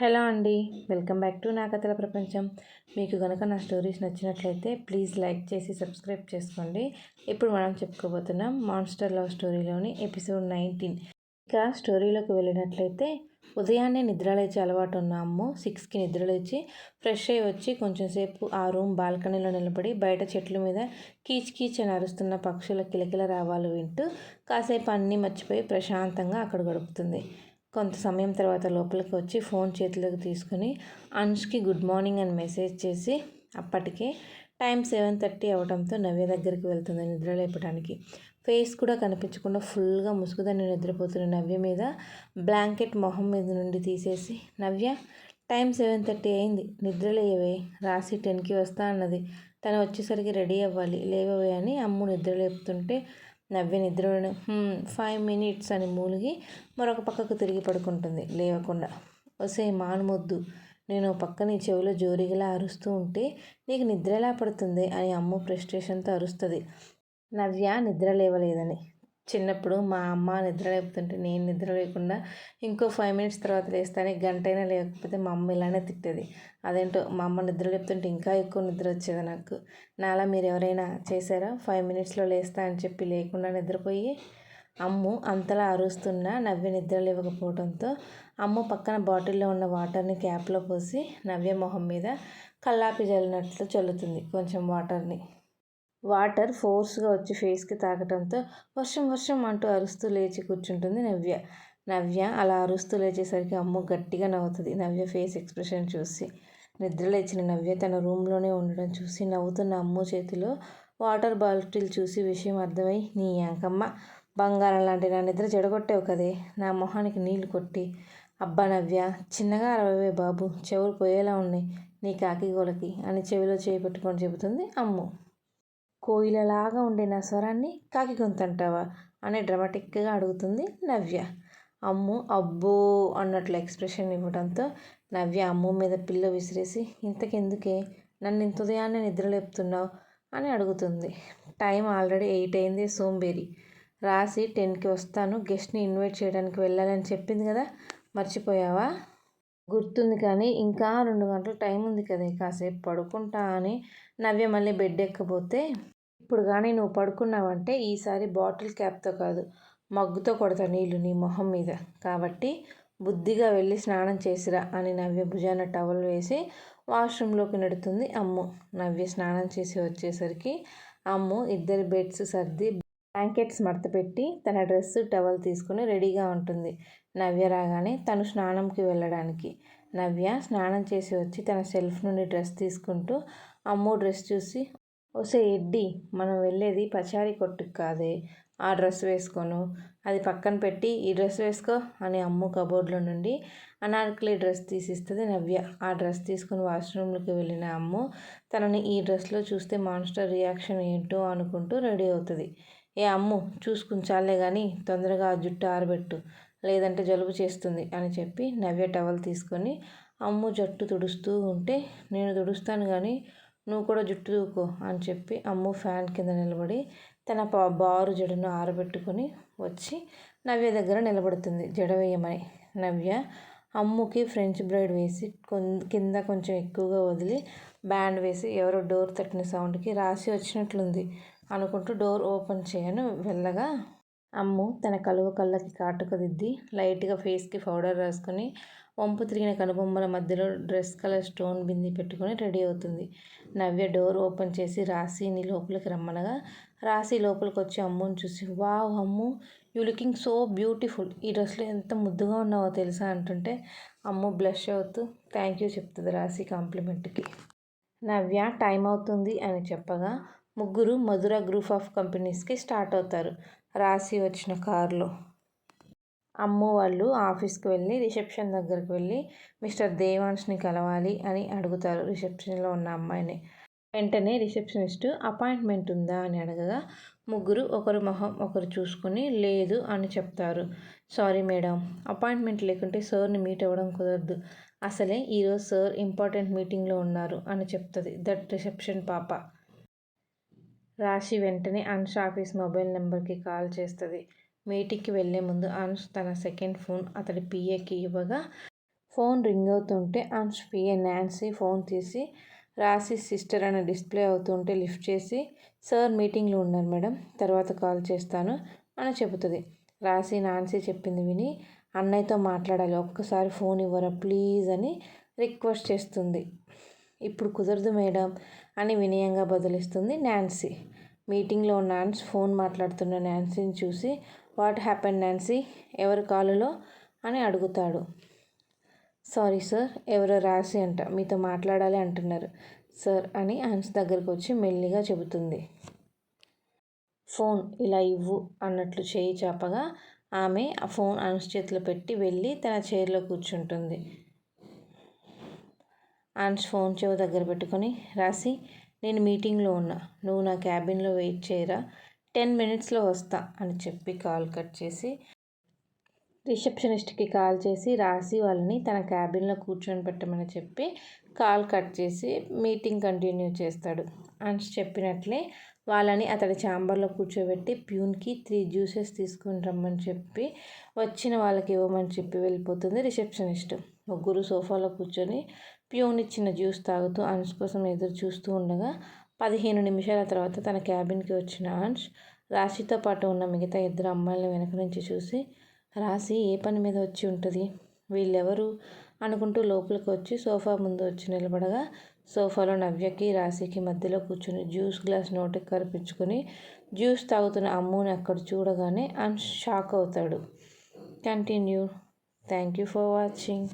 Hello అండి welcome back to నా కథల ప్రపంచం. మీకు కనుక నా స్టోరీస్ నచ్చినట్లయితే ప్లీజ్ లైక్ చేసి సబ్స్క్రైబ్ చేసుకోండి. ఇప్పుడు మనం చెప్పుకోబోతున్నాం మాన్స్టర్ లవ్ స్టోరీలోని ఎపిసోడ్ నైన్టీన్. ఇక స్టోరీలోకి వెళ్ళినట్లయితే ఉదయాన్నే నిద్రలేచి అలవాటు ఉన్న అమ్మ సిక్స్కి నిద్రలేచి ఫ్రెష్ అయ్యి వచ్చి కొంచెం సేపు ఆ రూమ్ బాల్కనీలో నిలబడి బయట చెట్ల మీద కీచ్ కీచ్ అని అరుస్తున్న పక్షుల కిలకిల రావాలు వింటూ కాసేపు అన్నీ మర్చిపోయి ప్రశాంతంగా అక్కడ గడుపుతుంది. కొంత సమయం తర్వాత లోపలికి వచ్చి ఫోన్ చేతిలోకి తీసుకుని అనుష్కి గుడ్ మార్నింగ్ అని మెసేజ్ చేసి అప్పటికే టైం సెవెన్ థర్టీ అవడంతో నవ్య దగ్గరికి వెళ్తుంది నిద్ర లేపడానికి ఫేస్ కూడా కనిపించకుండా ఫుల్గా ముసుగుదని నిద్రపోతున్న నవ్య మీద బ్లాంకెట్ మొహం మీద నుండి తీసేసి నవ్య టైం సెవెన్ థర్టీ అయింది నిద్రలేవే రాసి టెన్కి వస్తా అన్నది. తను వచ్చేసరికి రెడీ అవ్వాలి లేవవే అని అమ్ము నిద్ర లేపుతుంటే నవ్వి నిద్రను ఫైవ్ మినిట్స్ అని మూలిగి మరొక పక్కకు తిరిగి పడుకుంటుంది. లేవకుండా వసే మానుమొద్దు నేను పక్కని చెవిలో జోరిగలా అరుస్తూ ఉంటే నీకు నిద్ర ఎలా పడుతుంది? అని అమ్మ ఫ్రస్ట్రేషన్తో అరుస్తుంది. నవ్య నిద్ర లేవలేదని. చిన్నప్పుడు మా అమ్మ నిద్ర లేపుతుంటే నేను నిద్ర లేకుండా ఇంకో ఫైవ్ మినిట్స్ తర్వాత లేస్తాను గంటైనా లేకపోతే మా అమ్మ ఇలానే తిట్టేది. అదేంటో మా అమ్మ నిద్ర లేపుతుంటే ఇంకా ఎక్కువ నిద్ర వచ్చేది నాకు. నాలా మీరు ఎవరైనా చేశారా? ఫైవ్ మినిట్స్లో లేస్తా అని చెప్పి లేకుండా నిద్రపోయి అమ్ము అంతలా అరుస్తున్నా నవ్య నిద్ర లేవకపోవడంతో అమ్ము పక్కన బాటిల్లో ఉన్న వాటర్ని క్యాప్లో పోసి నవ్య మొహం మీద కల్లాపి జల్లినట్లు చల్లుతుంది కొంచెం వాటర్ని. వాటర్ ఫోర్స్గా వచ్చి ఫేస్కి తాకటంతో వర్షం వర్షం అంటూ అరుస్తూ లేచి కూర్చుంటుంది నవ్య. నవ్య అలా అరుస్తూ లేచేసరికి అమ్మ గట్టిగా నవ్వుతుంది. నవ్య ఫేస్ ఎక్స్ప్రెషన్ చూసి నిద్ర లేచిన నవ్య తన రూమ్లోనే ఉండడం చూసి నవ్వుతున్న అమ్ము చేతిలో వాటర్ బాటిల్ చూసి విషయం అర్థమై నీ యాంకమ్మ బంగారం లాంటి నా నిద్ర చెడగొట్టావు కదే. నా మొహానికి నీళ్ళు కొట్టి అబ్బా నవ్య చిన్నగా అరవవే బాబు చెవులు పోయేలా ఉన్నాయి. నీ కాకి గోలకి అని చెవిలో చేయి పెట్టుకొని చెబుతుంది అమ్ము. కోయిలలాగా ఉండే నా స్వరాన్ని కాకి గొంతు అంటావా అని డ్రమాటిక్గా అడుగుతుంది నవ్య. అమ్ము అబ్బో అన్నట్లు ఎక్స్ప్రెషన్ ఇవ్వడంతో నవ్య అమ్ము మీద పిల్ల విసిరేసి ఇంతకెందుకే? నన్ను ఇంత ఉదయాన్నే నిద్రలేపుతున్నావు అని అడుగుతుంది. టైం ఆల్రెడీ ఎయిట్ అయింది సోంబేరి. రాసి టెన్కి వస్తాను. గెస్ట్ని ఇన్వైట్ చేయడానికి వెళ్ళాలని చెప్పింది కదా? మర్చిపోయావా? గుర్తుంది కానీ ఇంకా రెండు గంటలు టైం ఉంది కదా. కాసేపు పడుకుంటా అని నవ్య మళ్ళీ బెడ్ ఎక్కబోతే ఇప్పుడు కానీ నువ్వు పడుకున్నావంటే ఈసారి బాటిల్ క్యాప్తో కాదు మగ్గుతో కొడతా నీళ్ళు నీ మొహం మీద. కాబట్టి బుద్ధిగా వెళ్ళి స్నానం చేసిరా అని నవ్య భుజాన టవల్ వేసి వాష్రూమ్లోకి నెడుతుంది అమ్ము. నవ్య స్నానం చేసి వచ్చేసరికి అమ్ము ఇద్దరి బెడ్స్ సర్ది బ్లాంకెట్స్ మడతపెట్టి తన డ్రెస్ టవల్ తీసుకుని రెడీగా ఉంటుంది. నవ్య రాగానే తను స్నానంకి వెళ్ళడానికి. నవ్య స్నానం చేసి వచ్చి తన సెల్ఫ్ నుండి డ్రెస్ తీసుకుంటూ అమ్ము డ్రెస్ చూసి ఒసే ఎడ్డి మనం వెళ్ళేది పచారీ కొట్టుకు కాదే ఆ డ్రెస్ వేసుకోను. అది పక్కన పెట్టి ఈ డ్రెస్ వేసుకో అని అమ్ము కబోర్డ్లో నుండి అనార్కలి డ్రెస్ తీసిస్తుంది నవ్య. ఆ డ్రెస్ తీసుకుని వాష్రూమ్లోకి వెళ్ళిన అమ్ము తనని ఈ డ్రెస్లో చూస్తే మాన్స్టర్ రియాక్షన్ ఏంటో అనుకుంటూ రెడీ అవుతుంది. ఏ అమ్ము చూసుకుంచాలే కానీ తొందరగా ఆ జుట్టు ఆరబెట్టు లేదంటే జలుబు చేస్తుంది అని చెప్పి నవ్య టవల్ తీసుకొని అమ్ము జట్టు తుడుస్తూ ఉంటే నేను తుడుస్తాను కానీ నువ్వు కూడా జుట్టు దూకో అని చెప్పి అమ్ము ఫ్యాన్ కింద నిలబడి తన బారు జడను ఆరబెట్టుకొని వచ్చి నవ్య దగ్గర నిలబడుతుంది. జడ వేయమని. నవ్య అమ్ముకి ఫ్రెంచ్ బ్రైడ్ వేసి కింద కొంచెం ఎక్కువగా వదిలి బ్యాండ్ వేసి ఎవరో డోర్ తట్టిన సౌండ్కి రాసి వచ్చినట్లుంది అనుకుంటూ డోర్ ఓపెన్ చేయను. వెళ్ళగా అమ్ము తన కలువ కళ్ళకి కాటుకదిద్ది లైట్గా ఫేస్కి పౌడర్ రాసుకొని వంపు తిరిగిన కనుబొమ్మల మధ్యలో డ్రెస్ కలర్ స్టోన్ బింది పెట్టుకొని రెడీ అవుతుంది. నవ్య డోర్ ఓపెన్ చేసి రాశిని లోపలికి రమ్మనగా రాశి లోపలికి వచ్చి అమ్ముని చూసి wow Ammu you looking so beautiful. ఈ డ్రెస్లో ఎంత ముద్దుగా ఉన్నావో తెలుసా? అంటుంటే అమ్ము బ్లష్ అవుతూ థ్యాంక్ యూ చెప్తుంది రాశి కాంప్లిమెంట్కి. నవ్య టైం అవుతుంది అని చెప్పగా ముగ్గురు మధుర గ్రూప్ ఆఫ్ కంపెనీస్కి స్టార్ట్ అవుతారు. రాసి వచ్చిన కారులో. అమ్ము వాళ్ళు ఆఫీస్కి వెళ్ళి రిసెప్షన్ దగ్గరికి వెళ్ళి మిస్టర్ దేవాన్ష్ని కలవాలి అని అడుగుతారు రిసెప్షన్లో ఉన్న అమ్మాయిని. వెంటనే రిసెప్షనిస్ట్ అపాయింట్మెంట్ ఉందా? అని అడగగా ముగ్గురు ఒకరు మొహం ఒకరు చూసుకొని లేదు అని చెప్తారు. సారీ మేడం అపాయింట్మెంట్ లేకుంటే సార్ని మీట్ అవ్వడం కుదరదు. అసలే ఈరోజు సార్ ఇంపార్టెంట్ మీటింగ్లో ఉన్నారు అని చెప్తుంది దట్ రిసెప్షన్ పాప. రాశి వెంటనే అన్ష్ ఆఫీస్ మొబైల్ నెంబర్కి కాల్ చేస్తుంది. మీటింగ్కి వెళ్ళే ముందు అనుష్ తన సెకండ్ ఫోన్ అతడి పిఏకి ఇవ్వగా ఫోన్ రింగ్ అవుతుంటే అంశ్ పిఏ నాన్సీ ఫోన్ తీసి రాసి సిస్టర్ అని డిస్ప్లే అవుతుంటే లిఫ్ట్ చేసి సార్ మీటింగ్లో ఉన్నారు మేడం తర్వాత కాల్ చేస్తాను అని చెబుతుంది. రాసి నాన్సీ చెప్పింది విని అన్నయ్యతో మాట్లాడాలి ఒక్కసారి ఫోన్ ఇవ్వరా ప్లీజ్ అని రిక్వెస్ట్ చేస్తుంది. ఇప్పుడు కుదరదు మేడం అని వినయంగా బదులిస్తుంది నాన్సీ. మీటింగ్లో నాన్స్ ఫోన్ మాట్లాడుతున్న నాన్సీని చూసి వాట్ హ్యాపెన్ నాన్సీ? ఎవరి కాలులో? అని అడుగుతాడు. సారీ సార్ ఎవరో రాసి అంట మీతో మాట్లాడాలి అంటున్నారు సార్ అని ఆన్స్ దగ్గరకు వచ్చి మెల్లిగా చెబుతుంది. ఫోన్ ఇలా ఇవ్వు అన్నట్లు చేయి చాపగా ఆమె ఆ ఫోన్ ఆన్స్ చేతిలో పెట్టి వెళ్ళి తన చైర్లో కూర్చుంటుంది. అన్స్ ఫోన్ చెవు దగ్గర పెట్టుకొని రాసి నేను మీటింగ్లో ఉన్నా. నువ్వు నా క్యాబిన్లో వెయిట్ చేయరా? టెన్ మినిట్స్లో వస్తా అని చెప్పి కాల్ కట్ చేసి రిసెప్షనిస్ట్కి కాల్ చేసి రాసి వాళ్ళని తన క్యాబిన్లో కూర్చొని పెట్టమని చెప్పి కాల్ కట్ చేసి మీటింగ్ కంటిన్యూ చేస్తాడు. అని చెప్పినట్లే వాళ్ళని అతడి ఛాంబర్లో కూర్చోబెట్టి ప్యూన్కి త్రీ జ్యూసెస్ తీసుకుని రమ్మని చెప్పి వచ్చిన వాళ్ళకి ఇవ్వమని చెప్పి వెళ్ళిపోతుంది రిసెప్షనిస్ట్. ముగ్గురు సోఫాలో కూర్చొని ప్యూన్ ఇచ్చిన జ్యూస్ తాగుతూ అన్స్ కోసం ఎదురు చూస్తూ ఉండగా పదిహేను నిమిషాల తర్వాత తన క్యాబిన్కి వచ్చిన అన్స్ రాశితో పాటు ఉన్న మిగతా ఇద్దరు అమ్మాయిలను వెనక నుంచి చూసి రాశి ఏ పని మీద వచ్చి ఉంటుంది? వీళ్ళెవరు? అనుకుంటూ లోపలికి వచ్చి సోఫా ముందు వచ్చి నిలబడగా సోఫాలో నవ్యకి రాశికి మధ్యలో కూర్చుని జ్యూస్ గ్లాస్ నోటికి కరిపించుకొని జ్యూస్ తాగుతున్న అమ్ముని అక్కడ చూడగానే అన్ షాక్ అవుతాడు. Continue. Thank you for watching.